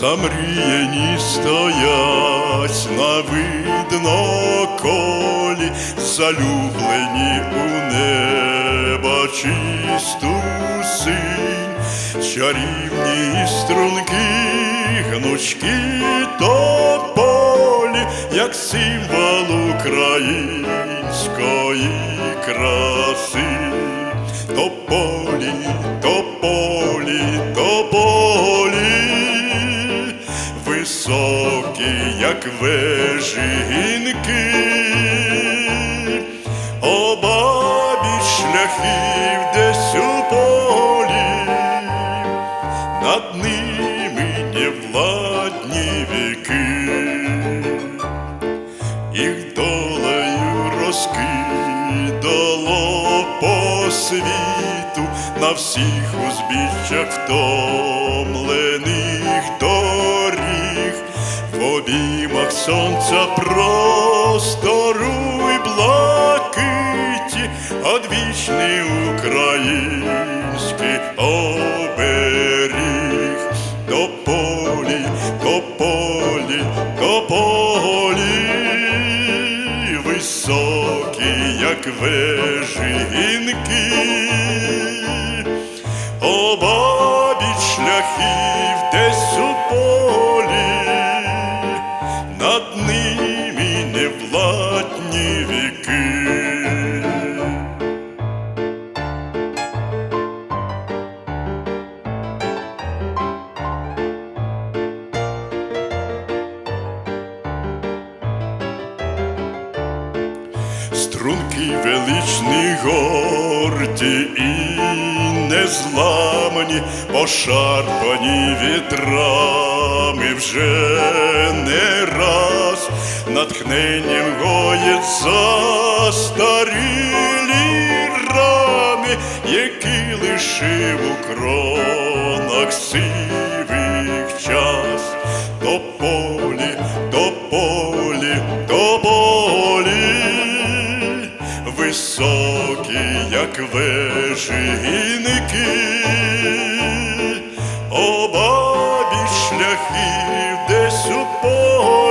Замріяні стоять на видно колі, залюблені у неба чисту синь, чарівні струнки, гнучки тополі, як символ української краси. Тополі, тополі, тополі, високі, як вежі гінки, обабіч шляхів десь у полі, над ними невладні віки. Їх долею розкидало по світу на всіх узбіччях втомлених доріг, обіймах сонця простору й блакиті, одвічний український оберіг. До полі, до полі, до полі, високі, як вежі гінки, обабіч шляхів Струнки величні горді і незламані, пошарпані вітрами вже не раз, натхненням гоять застарілі рани, які лишив у кронах сивих час. Як вежі гінки, обабіч шляхів десь у полі,